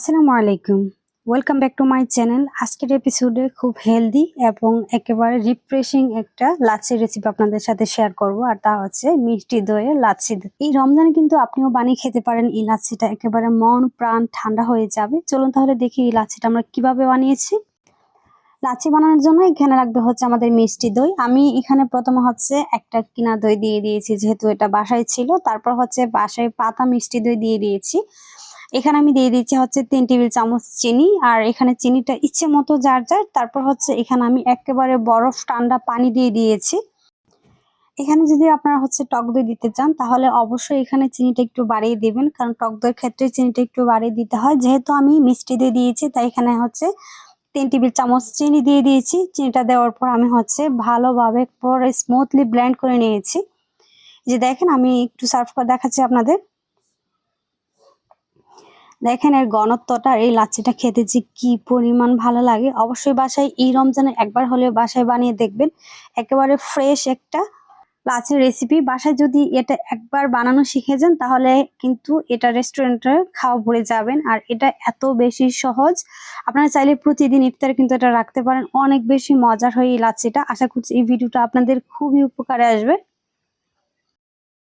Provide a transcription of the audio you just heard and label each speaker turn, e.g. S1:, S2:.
S1: আসসালামু আলাইকুম। Welcome back to my channel আজকের এপিসোডে খুব হেলদি এবং একেবারে রিফ্রেশিং একটা লাচ্ছি রেসিপি আপনাদের সাথে শেয়ার করব, আর তা হচ্ছে মিষ্টি দইয়ের লাচ্ছি। এই রমজানে কিন্তু আপনিও বানিয়ে খেতে পারেন। এই লাচ্ছিটা একেবারে মন, প্রাণ ঠান্ডা হয়ে যাবে। চলুন তাহলে দেখি এই লাচ্ছিটা আমরা কীভাবে বানিয়েছি। লাচ্ছি বানানোর জন্য এখানে লাগবে হচ্ছে আমাদের মিষ্টি দই। আমি এখানে প্রথমে হচ্ছে একটা কিনা দই দিয়ে দিয়েছি, যেহেতু এটা বাসায় ছিল। তারপর হচ্ছে বাসায় পাতা মিষ্টি দই দিয়ে দিয়েছি। এখানে আমি দিয়ে দিচ্ছি হচ্ছে তিন টেবিল চামচ চিনি, আর এখানে চিনিটা ইচ্ছে মতো যার যার। তারপর হচ্ছে এখানে আমি একেবারে বরফ ঠান্ডা পানি দিয়ে দিয়েছি। এখানে যদি আপনারা হচ্ছে টক দই দিতে চান, তাহলে অবশ্যই এখানে চিনিটা একটু বাড়িয়ে দেবেন, কারণ টক দইয়ের ক্ষেত্রে চিনিটা একটু বাড়িয়ে দিতে হয়। যেহেতু আমি মিষ্টি দিয়ে দিয়েছি, তাই এখানে হচ্ছে তিন টেবিল চামচ চিনি দিয়ে দিয়েছি। চিনিটা দেওয়ার পর আমি হচ্ছে ভালোভাবে পরে স্মুথলি ব্লেন্ড করে নিয়েছি। যে দেখেন, আমি একটু সার্ভ করে দেখাচ্ছি আপনাদের। দেখেন এর ঘনত্বটা, এই লাচ্ছিটা খেতে যে কি পরিমাণ ভালো লাগে। অবশ্যই বাসায় এই রমজানে একবার হলেও বাসায় বানিয়ে দেখবেন। একেবারে ফ্রেশ একটা লাচ্ছির রেসিপি বাসায় যদি এটা একবার বানানো শিখে যান, তাহলে কিন্তু এটা রেস্টুরেন্টে খাওয়া ভরে যাবেন। আর এটা এত বেশি সহজ। আপনারা চাইলে প্রতিদিন ইফতারে কিন্তু এটা রাখতে পারেন। অনেক বেশি মজার হয় এই লাচ্ছিটা। আশা করছি এই ভিডিওটা আপনাদের খুবই উপকারে আসবে।